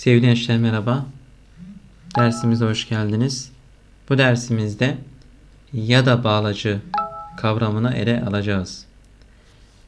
Sevgili gençler merhaba. Dersimize hoş geldiniz. Bu dersimizde ya da bağlacı kavramını ele alacağız.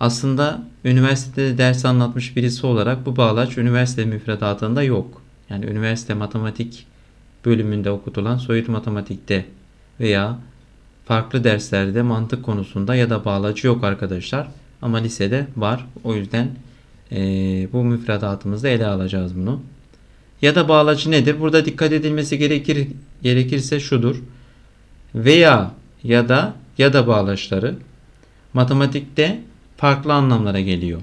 Aslında üniversitede ders anlatmış birisi olarak bu bağlaç üniversite müfredatında yok. Yani üniversite matematik bölümünde okutulan soyut matematikte veya farklı derslerde mantık konusunda ya da bağlacı yok arkadaşlar. Ama lisede var. O yüzden eee, bu müfredatımızda ele alacağız bunu. Ya da bağlacı nedir? Burada dikkat edilmesi gerekir gerekirse şudur. Veya ya da ya da bağlaçları matematikte farklı anlamlara geliyor.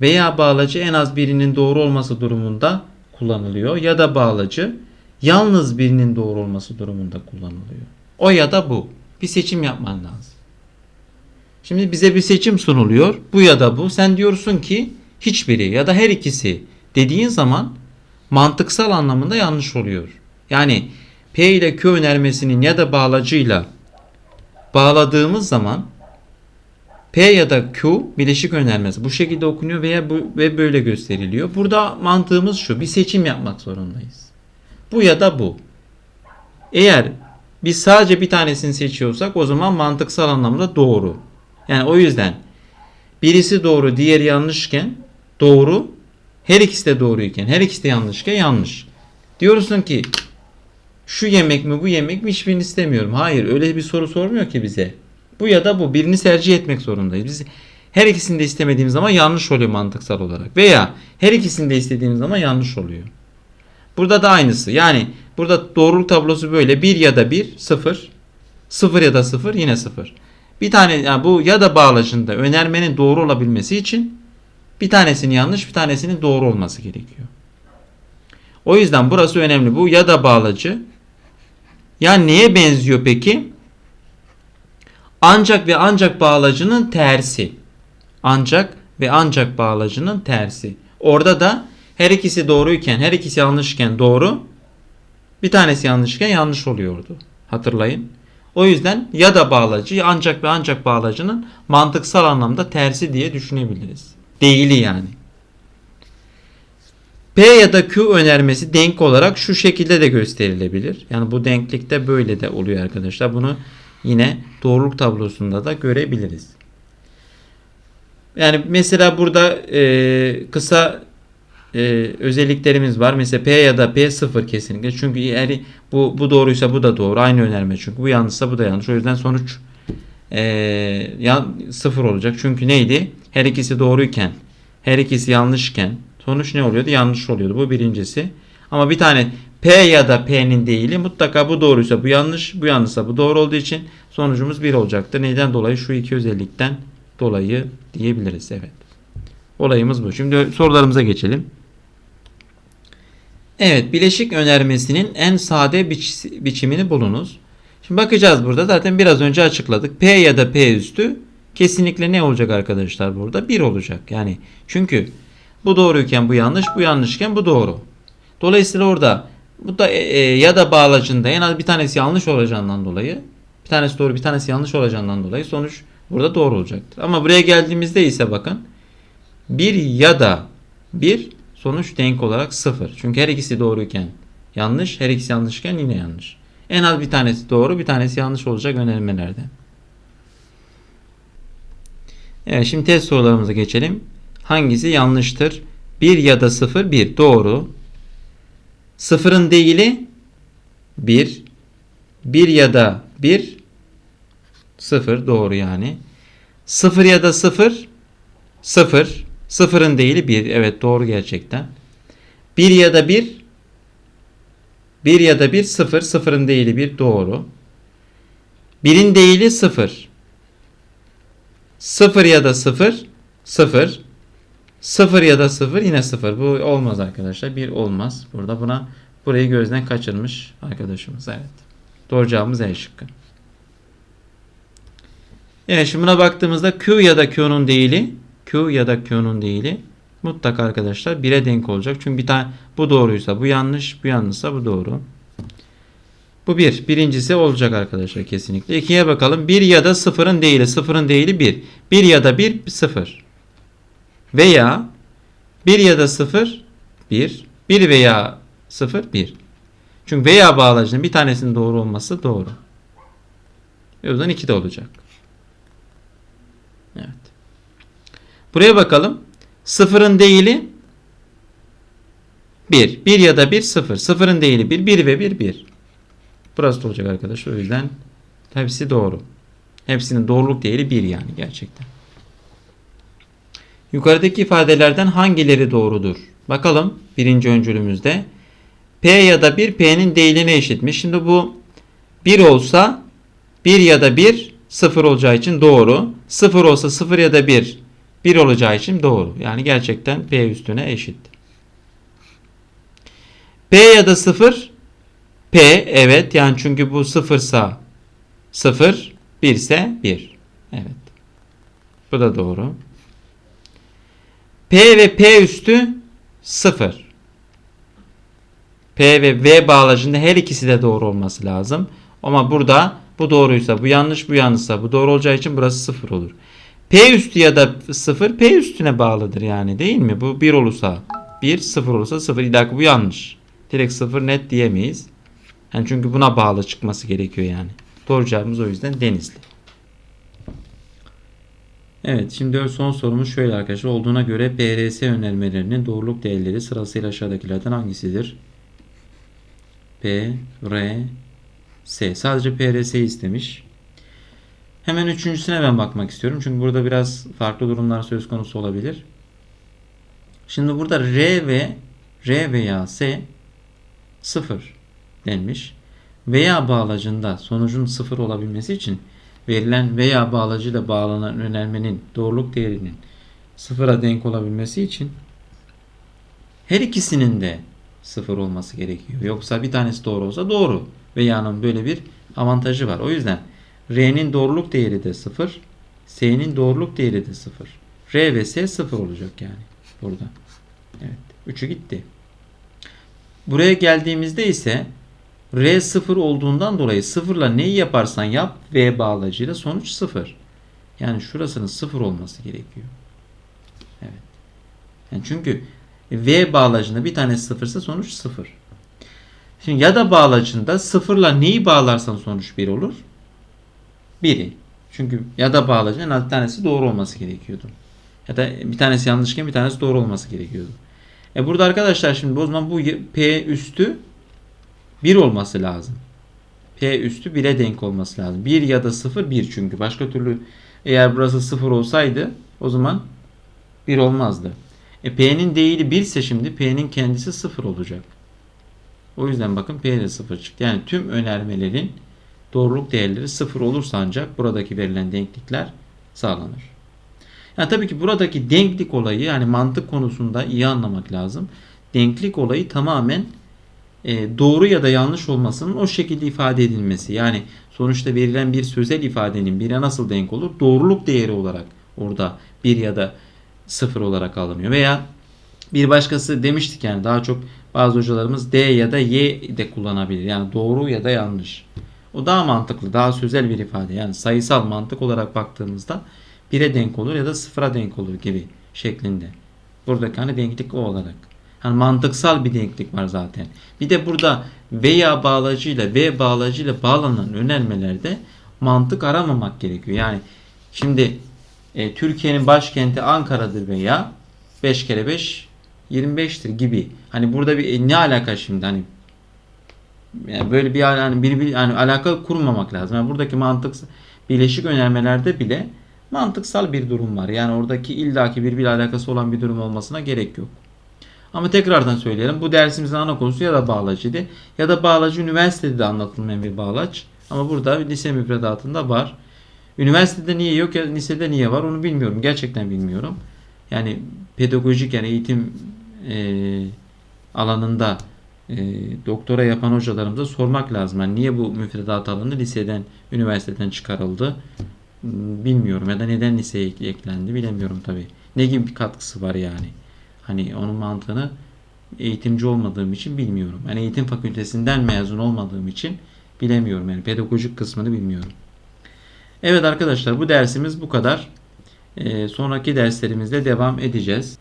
Veya bağlacı en az birinin doğru olması durumunda kullanılıyor. Ya da bağlacı yalnız birinin doğru olması durumunda kullanılıyor. O ya da bu. Bir seçim yapman lazım. Şimdi bize bir seçim sunuluyor. Bu ya da bu. Sen diyorsun ki hiçbiri ya da her ikisi dediğin zaman mantıksal anlamında yanlış oluyor. Yani P ile Q önermesinin ya da bağlacıyla bağladığımız zaman P ya da Q bileşik önermesi bu şekilde okunuyor veya bu ve böyle gösteriliyor. Burada mantığımız şu. Bir seçim yapmak zorundayız. Bu ya da bu. Eğer biz sadece bir tanesini seçiyorsak o zaman mantıksal anlamda doğru. Yani o yüzden birisi doğru, diğeri yanlışken doğru, her ikisi de doğruyken, her ikisi de yanlışken yanlış. Diyorsun ki şu yemek mi bu yemek mi hiçbirini istemiyorum. Hayır öyle bir soru sormuyor ki bize. Bu ya da bu birini tercih etmek zorundayız. Biz her ikisini de istemediğimiz zaman yanlış oluyor mantıksal olarak. Veya her ikisini de istediğimiz zaman yanlış oluyor. Burada da aynısı. Yani burada doğruluk tablosu böyle 1 ya da 1 0 0 ya da 0 yine 0. Bir tane yani bu ya da bağlacında önermenin doğru olabilmesi için bir tanesinin yanlış bir tanesinin doğru olması gerekiyor. O yüzden burası önemli. Bu ya da bağlacı. Ya neye benziyor peki? Ancak ve ancak bağlacının tersi. Ancak ve ancak bağlacının tersi. Orada da her ikisi doğruyken, her ikisi yanlışken doğru, bir tanesi yanlışken yanlış oluyordu. Hatırlayın. O yüzden ya da bağlacı ancak ve ancak bağlacının mantıksal anlamda tersi diye düşünebiliriz. Değili yani. P ya da Q önermesi denk olarak şu şekilde de gösterilebilir. Yani bu denklikte böyle de oluyor arkadaşlar. Bunu yine doğruluk tablosunda da görebiliriz. Yani mesela burada e, kısa e, özelliklerimiz var. Mesela P ya da P sıfır kesinlikle. Çünkü eğer bu, bu doğruysa bu da doğru. Aynı önerme çünkü. Bu yanlışsa bu da yanlış. O yüzden sonuç e, yan, sıfır olacak. Çünkü neydi? Her ikisi doğruyken, her ikisi yanlışken sonuç ne oluyordu? Yanlış oluyordu. Bu birincisi. Ama bir tane P ya da P'nin değili mutlaka bu doğruysa bu yanlış, bu yanlışsa bu doğru olduğu için sonucumuz 1 olacaktır. Neden dolayı? Şu iki özellikten dolayı diyebiliriz. Evet. Olayımız bu. Şimdi sorularımıza geçelim. Evet, bileşik önermesinin en sade biç, biçimini bulunuz. Şimdi bakacağız burada. Zaten biraz önce açıkladık. P ya da P üstü kesinlikle ne olacak arkadaşlar burada? 1 olacak. Yani çünkü bu doğruyken bu yanlış, bu yanlışken bu doğru. Dolayısıyla orada bu da e, e, ya da bağlacında en az bir tanesi yanlış olacağından dolayı bir tanesi doğru bir tanesi yanlış olacağından dolayı sonuç burada doğru olacaktır. Ama buraya geldiğimizde ise bakın bir ya da bir sonuç denk olarak sıfır. Çünkü her ikisi doğruyken yanlış, her ikisi yanlışken yine yanlış. En az bir tanesi doğru, bir tanesi yanlış olacak önermelerde. Evet şimdi test sorularımıza geçelim. Hangisi yanlıştır? 1 ya da 0 1 doğru. Sıfırın değili 1. 1 ya da 1 0 doğru yani. 0 ya da 0 0 Sıfırın değili 1. Evet doğru gerçekten. 1 ya da 1 1 ya da 1 0. Sıfırın değili 1 doğru. 1'in değili 0. 0 ya da 0 0. 0 ya da 0 yine 0. Bu olmaz arkadaşlar. 1 olmaz. Burada buna burayı gözden kaçırmış arkadaşımız. Evet. Doğru cevabımız E şıkkı. Evet şimdi buna baktığımızda Q ya da Q'nun değili Q ya da Q'nun değili mutlaka arkadaşlar 1'e denk olacak. Çünkü bir tane bu doğruysa bu yanlış, bu yanlışsa bu doğru. Bu bir. Birincisi olacak arkadaşlar kesinlikle. İkiye bakalım. 1 ya da sıfırın değili. Sıfırın değili 1. 1 ya da 1 0. Veya 1 ya da 0 1. 1 veya 0, 1. Çünkü veya bağlacının bir tanesinin doğru olması doğru. O zaman 2 de olacak. Evet. Buraya bakalım. Sıfırın değili 1. 1 ya da 1 0. Sıfırın değili 1. 1 ve 1 1. Burası da olacak arkadaşlar. O yüzden hepsi doğru. Hepsinin doğruluk değeri 1 yani gerçekten. Yukarıdaki ifadelerden hangileri doğrudur? Bakalım birinci öncülümüzde. P ya da 1 P'nin değiline eşitmiş. Şimdi bu 1 olsa 1 ya da 1 0 olacağı için doğru. 0 olsa 0 ya da 1 1 olacağı için doğru. Yani gerçekten P üstüne eşit. P ya da 0 P evet yani çünkü bu 0 sa 0 1 ise 1. Evet. Bu da doğru. P ve P üstü 0. P ve V bağlacında her ikisi de doğru olması lazım. Ama burada bu doğruysa bu yanlış bu yanlışsa bu doğru olacağı için burası 0 olur. P üstü ya da 0 P üstüne bağlıdır yani değil mi? Bu 1 olursa 1 0 olursa 0 İlla bu yanlış. Direkt 0 net diyemeyiz. Yani çünkü buna bağlı çıkması gerekiyor yani. Doğru cevabımız o yüzden Denizli. Evet şimdi son sorumuz şöyle arkadaşlar. Olduğuna göre PRS önermelerinin doğruluk değerleri sırasıyla aşağıdakilerden hangisidir? P, R, S. Sadece PRS istemiş. Hemen üçüncüsüne ben bakmak istiyorum. Çünkü burada biraz farklı durumlar söz konusu olabilir. Şimdi burada R ve R veya S 0 denmiş. Veya bağlacında sonucun 0 olabilmesi için verilen veya bağlacıyla bağlanan önermenin doğruluk değerinin sıfıra denk olabilmesi için her ikisinin de sıfır olması gerekiyor. Yoksa bir tanesi doğru olsa doğru. Veya'nın böyle bir avantajı var. O yüzden R'nin doğruluk değeri de sıfır. S'nin doğruluk değeri de sıfır. R ve S sıfır olacak yani burada. Evet. Üçü gitti. Buraya geldiğimizde ise R sıfır olduğundan dolayı sıfırla neyi yaparsan yap V bağlacıyla sonuç sıfır. Yani şurasının sıfır olması gerekiyor. Evet. Yani çünkü V bağlacında bir tanesi sıfırsa sonuç sıfır. Şimdi ya da bağlacında sıfırla neyi bağlarsan sonuç bir olur? Biri. Çünkü ya da bağlacının en tanesi doğru olması gerekiyordu. Ya da bir tanesi yanlışken bir tanesi doğru olması gerekiyordu. E burada arkadaşlar şimdi o zaman bu P üstü 1 olması lazım. P üstü 1'e denk olması lazım. 1 ya da 0 1 çünkü. Başka türlü eğer burası 0 olsaydı o zaman 1 olmazdı. E P'nin değili 1 ise şimdi P'nin kendisi 0 olacak. O yüzden bakın P de 0 çıktı. Yani tüm önermelerin doğruluk değerleri 0 olursa ancak buradaki verilen denklikler sağlanır. Yani tabii ki buradaki denklik olayı yani mantık konusunda iyi anlamak lazım. Denklik olayı tamamen e, doğru ya da yanlış olmasının o şekilde ifade edilmesi. Yani sonuçta verilen bir sözel ifadenin bire nasıl denk olur? Doğruluk değeri olarak orada bir ya da sıfır olarak alınıyor. Veya bir başkası demiştik yani daha çok bazı hocalarımız D ya da Y de kullanabilir. Yani doğru ya da yanlış. O daha mantıklı, daha sözel bir ifade. Yani sayısal mantık olarak baktığımızda 1'e denk olur ya da sıfıra denk olur gibi şeklinde. Buradaki hani denklik o olarak. Hani mantıksal bir denklik var zaten. Bir de burada veya bağlacıyla V bağlacıyla bağlanan önermelerde mantık aramamak gerekiyor. Yani şimdi e, Türkiye'nin başkenti Ankara'dır veya 5 kere 5 25'tir gibi. Hani burada bir e, ne alaka şimdi hani yani böyle bir hani bir, bir yani alaka kurmamak lazım. Yani buradaki mantık birleşik önermelerde bile mantıksal bir durum var. Yani oradaki illaki birbiriyle alakası olan bir durum olmasına gerek yok. Ama tekrardan söyleyelim. Bu dersimizin ana konusu ya da bağlacıydı. Ya da bağlacı üniversitede de anlatılmayan bir bağlaç. Ama burada lise müfredatında var. Üniversitede niye yok ya lisede niye var onu bilmiyorum. Gerçekten bilmiyorum. Yani pedagojik yani eğitim e, alanında e, doktora yapan hocalarımıza sormak lazım. Yani niye bu müfredat alanı liseden, üniversiteden çıkarıldı? Bilmiyorum ya da neden liseye eklendi bilemiyorum tabi. Ne gibi bir katkısı var yani. Hani onun mantığını eğitimci olmadığım için bilmiyorum. Yani eğitim fakültesinden mezun olmadığım için bilemiyorum. Yani pedagojik kısmını bilmiyorum. Evet arkadaşlar bu dersimiz bu kadar. Ee, sonraki derslerimizde devam edeceğiz.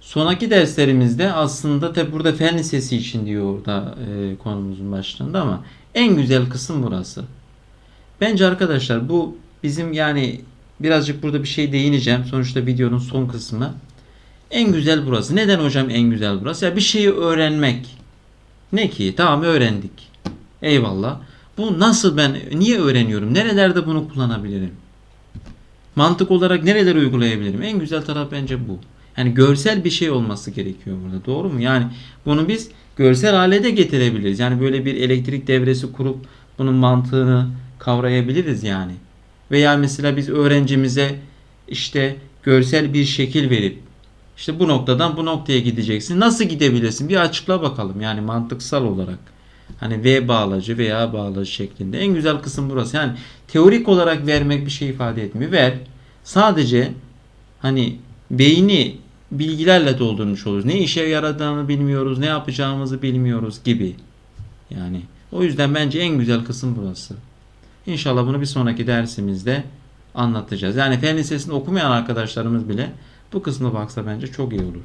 Sonraki derslerimizde aslında tabi burada fen lisesi için diyor orada e, konumuzun başlığında ama en güzel kısım burası. Bence arkadaşlar bu bizim yani birazcık burada bir şey değineceğim. Sonuçta videonun son kısmı. En güzel burası. Neden hocam en güzel burası? Ya bir şeyi öğrenmek. Ne ki? Tamam öğrendik. Eyvallah. Bu nasıl ben niye öğreniyorum? Nerelerde bunu kullanabilirim? Mantık olarak nereleri uygulayabilirim? En güzel taraf bence bu. Yani görsel bir şey olması gerekiyor burada. Doğru mu? Yani bunu biz görsel hale de getirebiliriz. Yani böyle bir elektrik devresi kurup bunun mantığını kavrayabiliriz yani. Veya mesela biz öğrencimize işte görsel bir şekil verip işte bu noktadan bu noktaya gideceksin. Nasıl gidebilirsin? Bir açıkla bakalım. Yani mantıksal olarak. Hani V bağlacı veya bağlacı şeklinde. En güzel kısım burası. Yani teorik olarak vermek bir şey ifade etmiyor. Ver. Sadece hani beyni bilgilerle doldurmuş oluruz. Ne işe yaradığını bilmiyoruz, ne yapacağımızı bilmiyoruz gibi. Yani o yüzden bence en güzel kısım burası. İnşallah bunu bir sonraki dersimizde anlatacağız. Yani fen lisesinde okumayan arkadaşlarımız bile bu kısmına baksa bence çok iyi olur.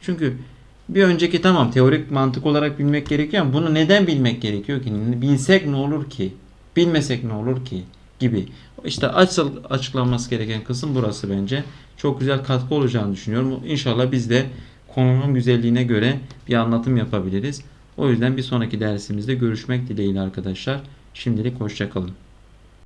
Çünkü bir önceki tamam teorik mantık olarak bilmek gerekiyor ama bunu neden bilmek gerekiyor ki? Bilsek ne olur ki? Bilmesek ne olur ki? Gibi. İşte asıl açıklanması gereken kısım burası bence. Çok güzel katkı olacağını düşünüyorum. İnşallah biz de konunun güzelliğine göre bir anlatım yapabiliriz. O yüzden bir sonraki dersimizde görüşmek dileğiyle arkadaşlar. Şimdilik hoşçakalın.